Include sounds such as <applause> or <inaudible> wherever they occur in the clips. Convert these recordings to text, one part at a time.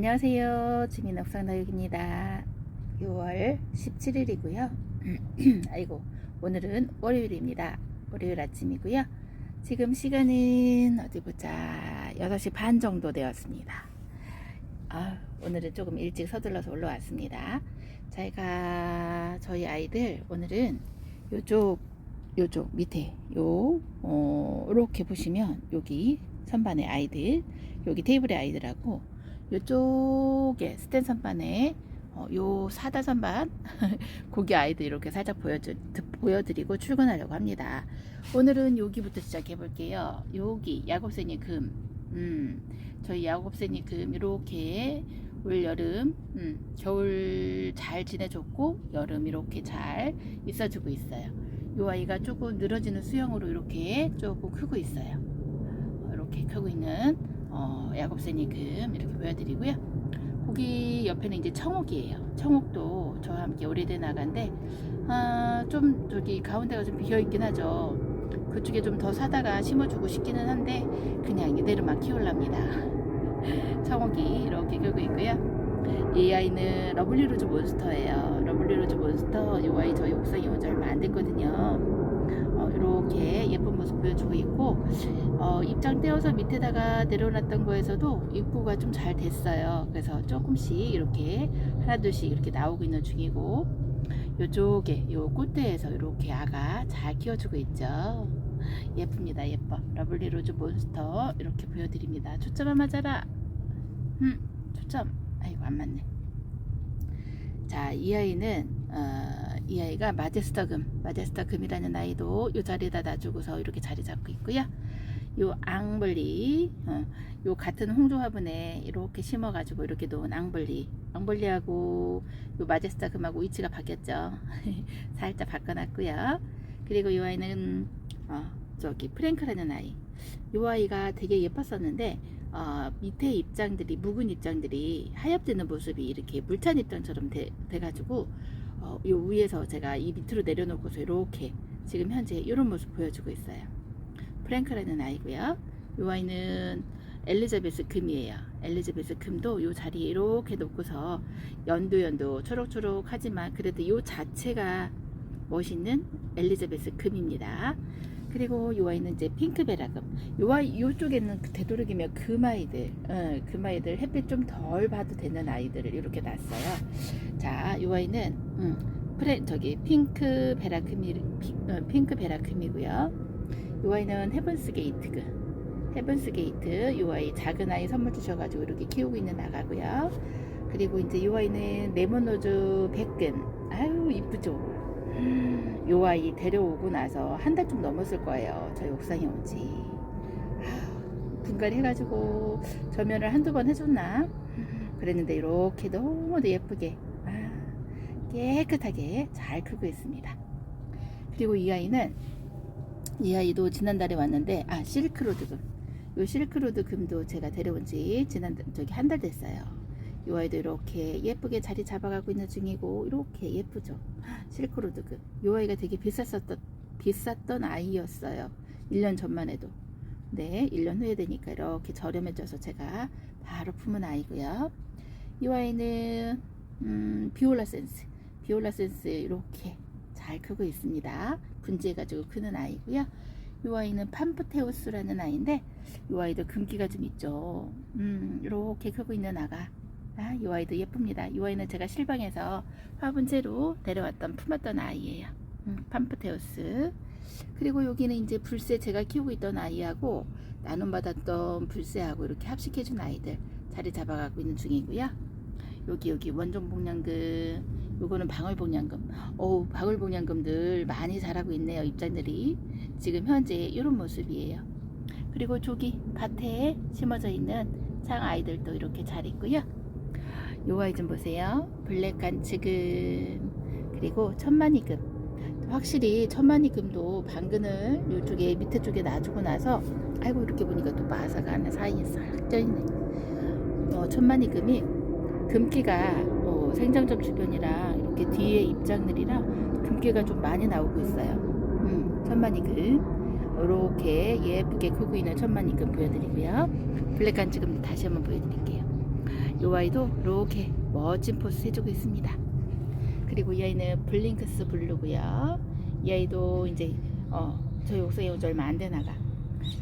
안녕하세요. 주민 옥상다육입니다. 6월 17일이고요. 아이고, 오늘은 월요일입니다. 월요일 아침이고요. 지금 시간은 어디 보자. 6시 반 정도 되었습니다. 아, 오늘은 조금 일찍 서둘러서 올라왔습니다. 저희가 저희 아이들 오늘은 요쪽 요쪽 밑에 요 어, 이렇게 보시면 여기 선반의 아이들 여기 테이블의 아이들하고 요쪽에 스탠 선반에 어, 요 사다 선반 <laughs> 고기 아이들 이렇게 살짝 보여주, 보여드리고 출근하려고 합니다. 오늘은 여기부터 시작해 볼게요. 여기 야곱새니 금, 음, 저희 야곱새니 금 이렇게 올 여름, 음, 겨울 잘 지내줬고 여름 이렇게 잘 있어주고 있어요. 요 아이가 조금 늘어지는 수영으로 이렇게 조금 크고 있어요. 어, 이렇게 크고 있는 어, 야곱새니금 이렇게 보여드리고요. 거기 옆에는 이제 청옥이에요. 청옥도 저와 함께 오래된 아가인데 아, 좀 저기 가운데가 좀 비어 있긴 하죠. 그쪽에 좀 더 사다가 심어주고 싶기는 한데 그냥 이대로만 키울랍니다. <laughs> 청옥이 이렇게 크고 있고요. 이 아이는 러블리 로즈 몬스터예요. 러블리 로즈 몬스터 이 아이 저희 옥상에 온 지 얼마 안 됐거든요. 어, 이렇게 예쁜 모습 보여주고 있고 어, 입장 떼어서 밑에다가 내려놨던 거에서도 입구가 좀 잘 됐어요. 그래서 조금씩 이렇게 하나 둘씩 이렇게 나오고 있는 중이고 요쪽에 요 꽃대에서 이렇게 아가 잘 키워주고 있죠. 예쁩니다. 예뻐. 러블리 로즈 몬스터 이렇게 보여드립니다. 초점을 맞아라. 음, 초점. 아이고 안 맞네. 자, 이 아이는 어, 이 아이가 마제스터금, 마제스터금이라는 아이도 이 자리에다 놔주고서 이렇게 자리 잡고 있고요. 요 앙벌리, 어, 요 같은 홍조 화분에 이렇게 심어가지고 이렇게 놓은 앙벌리, 앙벌리하고 요 마제스터금하고 위치가 바뀌었죠. <laughs> 살짝 바꿔놨고요. 그리고 이 아이는 어, 저기 프랭크라는 아이. 요 아이가 되게 예뻤었는데 어, 밑에 입장들이 묵은 입장들이 하엽되는 모습이 이렇게 물찬 입장처럼 돼, 돼가지고 어, 요 위에서 제가 이 밑으로 내려놓고서 이렇게 지금 현재 이런 모습 보여주고 있어요. 프랭크라는 아이고요. 요 아이는 엘리자베스 금이에요. 엘리자베스 금도 요 자리에 이렇게 놓고서 연도 연도 초록초록하지만 그래도 요 자체가 멋있는 엘리자베스 금입니다. 그리고 요 아이는 이제 핑크베라금. 요 아이 요쪽에는 그 되도록이면 금아이들, 어, 금아이들 햇빛 좀 덜 봐도 되는 아이들을 이렇게 놨어요. 자, 요 아이는 음, 프레 저기 핑크 베라금이 피, 어, 핑크 베라금이고요. 요 아이는 헤븐스 게이트그. 헤븐스 게이트. 요 아이 작은 아이 선물 주셔가지고 이렇게 키우고 있는 아가고요. 그리고 이제 요 아이는 레몬로즈 백근. 아유 이쁘죠. 요 아이 데려오고 나서 한 달 좀 넘었을 거예요. 저희 옥상에 온지. 분갈이 해가지고 저면을 한두 번 해줬나? 그랬는데 이렇게 너무도 예쁘게 아, 깨끗하게 잘 크고 있습니다. 그리고 이 아이는 이 아이도 지난달에 왔는데 아 실크로드 금. 요 실크로드 금도 제가 데려온 지 지난 저기 한 달 됐어요. 이 아이도 이렇게 예쁘게 자리 잡아가고 있는 중이고 이렇게 예쁘죠. 실크로드 금. 이 아이가 되게 비쌌었던 비쌌던 아이였어요. 1년 전만 해도. 네, 1년 후에 되니까 이렇게 저렴해져서 제가 바로 품은 아이고요. 이 아이는 음, 비올라 센스. 비올라 센스 이렇게 잘 크고 있습니다. 분재해가지고 크는 아이고요. 이 아이는 팜프테우스라는 아이인데 이 아이도 금기가 좀 있죠. 음, 이렇게 크고 있는 아가. 아, 이 아이도 예쁩니다. 이 아이는 제가 실방에서 화분째로 데려왔던 품었던 아이예요. 음, 팜프테우스. 그리고 여기는 이제 불새 제가 키우고 있던 아이하고 나눔받았던 불새하고 이렇게 합식해준 아이들 자리 잡아가고 있는 중이고요. 여기 여기 원종복량금, 요거는 방울복량금. 어우 방울복량금들 많이 자라고 있네요 입장들이 지금 현재 이런 모습이에요. 그리고 저기 밭에 심어져 있는 상 아이들도 이렇게 잘 있고요. 요 아이 좀 보세요. 블랙간츠금 그리고 천만이금. 확실히 천만이금도 방근을 이쪽에 밑에 쪽에 놔주고 나서 아이고 이렇게 보니까 또 마사가 하나 사이에 싹 쪄있네. 어, 천만이금이 금기가 어, 생장점 주변이랑 이렇게 뒤에 입장들이랑 금기가 좀 많이 나오고 있어요. 음, 천만이금 이렇게 예쁘게 크고 있는 천만이금 보여드리고요. 블랙 간 지금 다시 한번 보여드릴게요. 요 아이도 이렇게 멋진 포스 해주고 있습니다. 그리고 이 아이는 블링크스 블루고요. 이 아이도 이제 어, 저희 옥상에 온 지 얼마 안 되나가.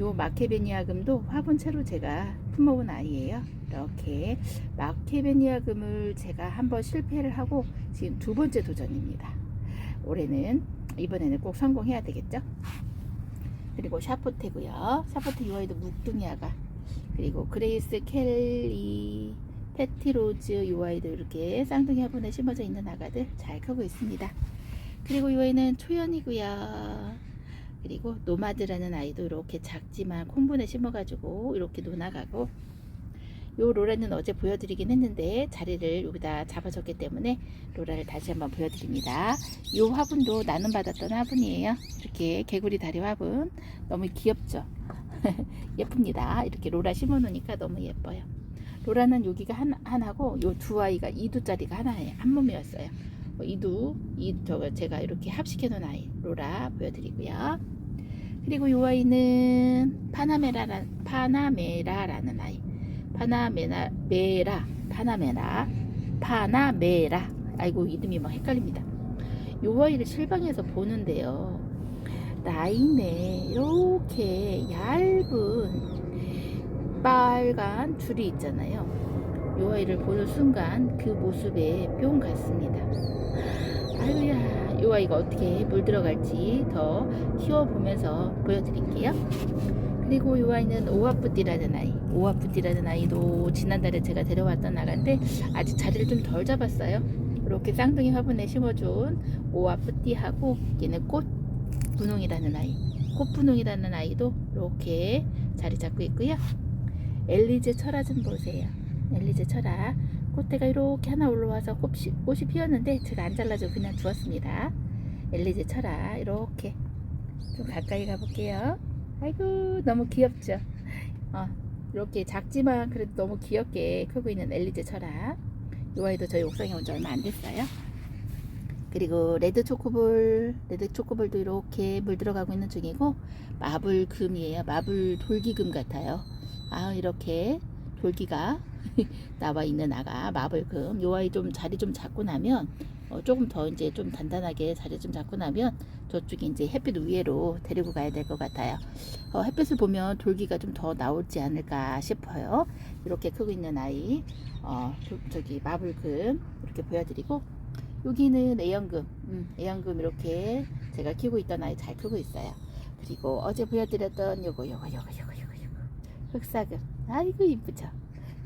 요 마케베니아금도 화분채로 제가 품어본 아이예요. 이렇게 마케베니아금을 제가 한번 실패를 하고 지금 두 번째 도전입니다. 올해는 이번에는 꼭 성공해야 되겠죠? 그리고 샤포테고요. 샤포테 요 아이도 묵둥이아가 그리고 그레이스 켈리 페티로즈 요 아이도 이렇게 쌍둥이 화분에 심어져 있는 아가들 잘 크고 있습니다. 그리고 이 아이는 초연이고요. 그리고 노마드라는 아이도 이렇게 작지만 콩분에 심어가지고 이렇게 논아가고 요 로라는 어제 보여드리긴 했는데 자리를 여기다 잡아줬기 때문에 로라를 다시 한번 보여드립니다. 요 화분도 나눔 받았던 화분이에요. 이렇게 개구리 다리 화분 너무 귀엽죠? <laughs> 예쁩니다. 이렇게 로라 심어놓으니까 너무 예뻐요. 로라는 여기가 한, 하나고 요 두 아이가 이두짜리가 하나예요. 한 몸이었어요. 어, 이두, 이 저거 제가 이렇게 합식해 놓은 아이 로라 보여드리고요. 그리고 요 아이는 파나메라라 파나메라라는 아이. 파나메라 메라 파나메라 파나메라. 아이고 이름이 막 헷갈립니다. 요 아이를 실방에서 보는데요. 라인에 이렇게 얇은 빨간 줄이 있잖아요. 요 아이를 보는 순간 그 모습에 뿅 갔습니다. 아유야, 요 아이가 어떻게 물 들어갈지 더 키워보면서 보여드릴게요. 그리고 요 아이는 오아뿌띠라는 아이. 오아뿌띠라는 아이도 지난달에 제가 데려왔던 아가인데 아직 자리를 좀 덜 잡았어요. 이렇게 쌍둥이 화분에 심어준 오아뿌띠하고 얘는 꽃 분홍이라는 아이. 꽃 분홍이라는 아이도 이렇게 자리 잡고 있고요. 엘리제 철화 좀 보세요. 엘리제 철화. 꽃대가 이렇게 하나 올라와서 꽃이, 꽃이 피었는데 제가 안 잘라줘 그냥 두었습니다. 엘리제 철화 이렇게 좀 가까이 가볼게요. 아이고 너무 귀엽죠. 어, 이렇게 작지만 그래도 너무 귀엽게 크고 있는 엘리제 철화. 이 아이도 저희 옥상에 온 지 얼마 안 됐어요. 그리고 레드 초코볼, 레드 초코볼도 이렇게 물 들어가고 있는 중이고 마블 금이에요. 마블 돌기금 같아요. 아 이렇게 돌기가 <laughs> 나와 있는 아가 마블금. 요 아이 좀 자리 좀 잡고 나면 어, 조금 더 이제 좀 단단하게 자리 좀 잡고 나면 저쪽에 이제 햇빛 위에로 데리고 가야 될 것 같아요. 어, 햇빛을 보면 돌기가 좀 더 나오지 않을까 싶어요. 이렇게 크고 있는 아이, 어, 저, 저기 마블금 이렇게 보여드리고 여기는 애연금, 음, 애연금 이렇게 제가 키우고 있던 아이 잘 크고 있어요. 그리고 어제 보여드렸던 요거 요거 요거 요거 흑사금, 아이고 이쁘죠.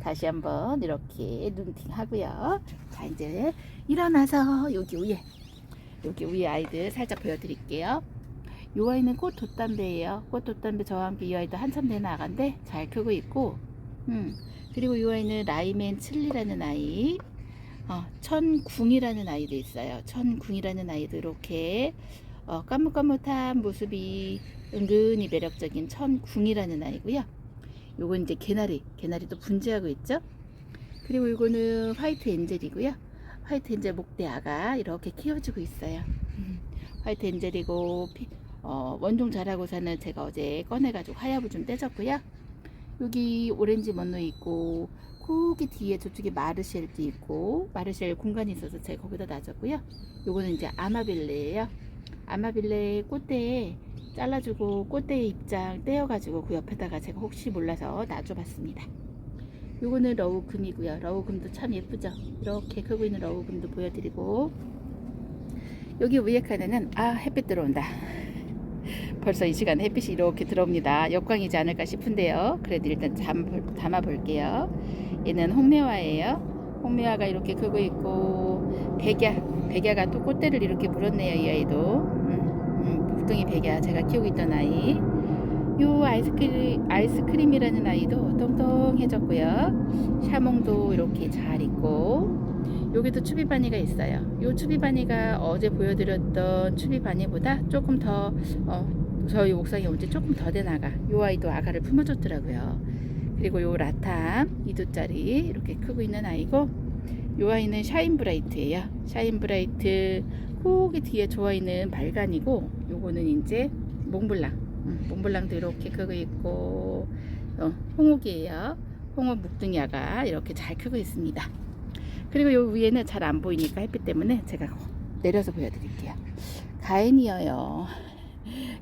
다시 한번 이렇게 눈팅 하고요. 자 이제 일어나서 여기 위에 여기 위에 아이들 살짝 보여드릴게요. 이 아이는 꽃 돛담배예요. 꽃 돛담배 저와 함께 이 아이도 한참 된 아가인데 잘 크고 있고, 음 그리고 이 아이는 라이맨 칠리라는 아이, 어, 천궁이라는 아이도 있어요. 천궁이라는 아이도 이렇게 어, 까뭇까뭇한 모습이 은근히 매력적인 천궁이라는 아이고요. 요건 이제 개나리, 개나리도 분재하고 있죠. 그리고 이거는 화이트 엔젤이고요. 화이트 엔젤 목대아가 이렇게 키워주고 있어요. 음, <laughs> 화이트 엔젤이고 피- 어, 원종 자라고 사는 제가 어제 꺼내가지고 하엽을 좀 떼줬고요. 여기 오렌지 먼로 있고 거기 뒤에 저쪽에 마르쉘도 있고 마르쉘 공간이 있어서 제가 거기다 놔줬고요. 요거는 이제 아마빌레예요. 아마빌레 꽃대에 잘라주고 꽃대 입장 떼어가지고 그 옆에다가 제가 혹시 몰라서 놔줘봤습니다. 요거는 러우금이고요. 러우금도 참 예쁘죠. 이렇게 크고 있는 러우금도 보여드리고 여기 위에 칸에는 아 햇빛 들어온다. <laughs> 벌써 이 시간에 햇빛이 이렇게 들어옵니다. 역광이지 않을까 싶은데요. 그래도 일단 담, 담아 볼게요. 얘는 홍매화예요. 홍매화가 이렇게 크고 있고 백야, 백야가 또 꽃대를 이렇게 물었네요. 이 아이도. 음, 음, 북둥이 백야 제가 키우고 있던 아이. 요 아이스크림, 아이스크림이라는 아이도 똥똥해졌고요. 샤몽도 이렇게 잘 있고 여기도 추비바니가 있어요. 요 추비바니가 어제 보여드렸던 추비바니보다 조금 더 어, 저희 옥상에 온 지 조금 더된 아가. 요 아이도 아가를 품어줬더라고요. 그리고 요 라탐 2두짜리 이렇게 크고 있는 아이고 요 아이는 샤인브라이트예요. 샤인브라이트 거기 뒤에 좋아 있는 발간이고 요거는 이제 몽블랑 음, 몽블랑도 이렇게 크고 있고 어, 홍옥이에요. 홍어 묵둥이아가 이렇게 잘 크고 있습니다. 그리고 요 위에는 잘 안 보이니까 햇빛 때문에 제가 내려서 보여드릴게요. 가인이어요.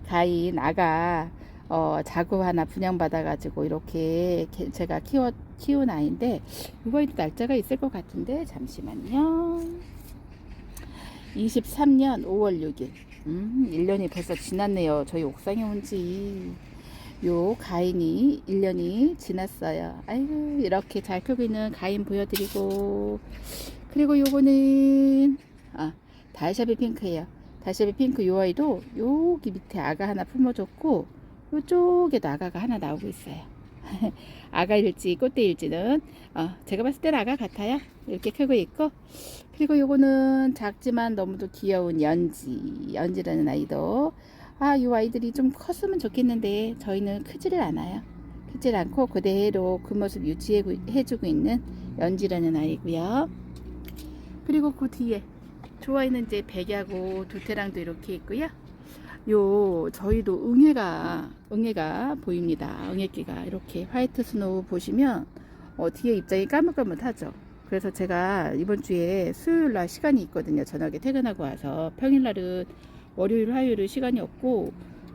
가인 아가 어, 자구 하나 분양받아가지고 이렇게 개- 제가 키워 키운 아이인데 이거에도 날짜가 있을 것 같은데 잠시만요. 23년 5월 6일. 음, 1년이 벌써 지났네요. 저희 옥상에 온 지. 요 가인이 1년이 지났어요. 아이고, 이렇게 잘 크고 있는 가인 보여드리고. 그리고 요거는, 아, 달샤비 핑크예요. 달샤비 핑크 요 아이도 여기 밑에 아가 하나 품어줬고, 요쪽에도 아가가 하나 나오고 있어요. <laughs> 아가일지 꽃대일지는, 어, 제가 봤을 때는 아가 같아요. 이렇게 크고 있고, 그리고 요거는 작지만 너무도 귀여운 연지, 연지라는 아이도 아, 이 아이들이 좀 컸으면 좋겠는데 저희는 크지를 않아요. 크질 않고 그대로 그 모습 유지해주고 있는 연지라는 아이고요. 그리고 그 뒤에 좋아하는 이제 백야고 두테랑도 이렇게 있고요. 요 저희도 응애가 응애가 보입니다. 응애끼가 이렇게 화이트 스노우 보시면 어, 뒤에 입장이 까뭇까뭇하죠. 그래서 제가 이번 주에 수요일 날 시간이 있거든요. 저녁에 퇴근하고 와서 평일 날은 월요일, 화요일은 시간이 없고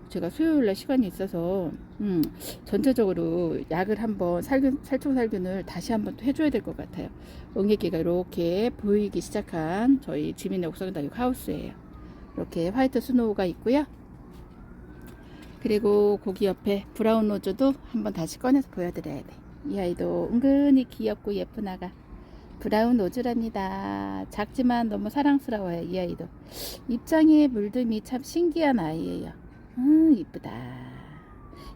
제가 수요일 날 시간이 있어서 음, 전체적으로 약을 한번 살균, 살충살균을 다시 한번 또 해줘야 될 것 같아요. 응애기가 이렇게 보이기 시작한 저희 지민의 옥상 다육 하우스예요. 이렇게 화이트 스노우가 있고요. 그리고 고기 옆에 브라운 로즈도 한번 다시 꺼내서 보여드려야 돼. 이 아이도 은근히 귀엽고 예쁜 아가. 브라운 로즈랍니다. 작지만 너무 사랑스러워요, 이 아이도. 입장에 물듦이 참 신기한 아이예요. 음, 이쁘다.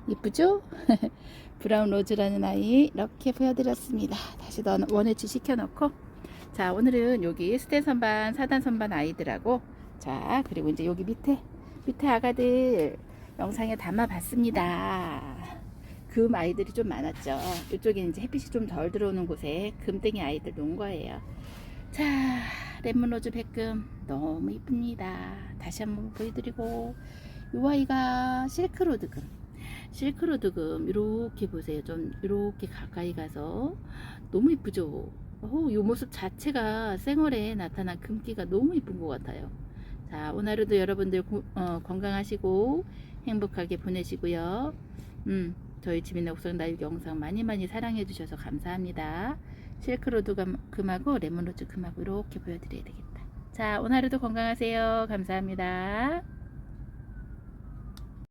이쁘죠? <laughs> 브라운 로즈라는 아이 이렇게 보여드렸습니다. 다시 더 원위치 시켜놓고 자 오늘은 여기 스텐 선반, 사단 선반 아이들하고 자 그리고 이제 여기 밑에 밑에 아가들 영상에 담아봤습니다. 금 아이들이 좀 많았죠. 이쪽에 이제 햇빛이 좀 덜 들어오는 곳에 금땡이 아이들 놓은 거예요. 자, 레몬로즈 백금 너무 이쁩니다. 다시 한번 보여드리고 이 아이가 실크로드 금. 실크로드 금 이렇게 보세요. 좀 이렇게 가까이 가서 너무 이쁘죠. 오, 이 모습 자체가 생얼에 나타난 금기가 너무 이쁜 것 같아요. 자, 오늘도 여러분들 고- 어, 건강하시고 행복하게 보내시고요. 음, 저희 지민의 옥상 나육 영상 많이 많이 사랑해 주셔서 감사합니다. 실크로드 금- 금하고 레몬로즈 금하고 이렇게 보여드려야 되겠다. 자, 오늘 하루도 건강하세요. 감사합니다.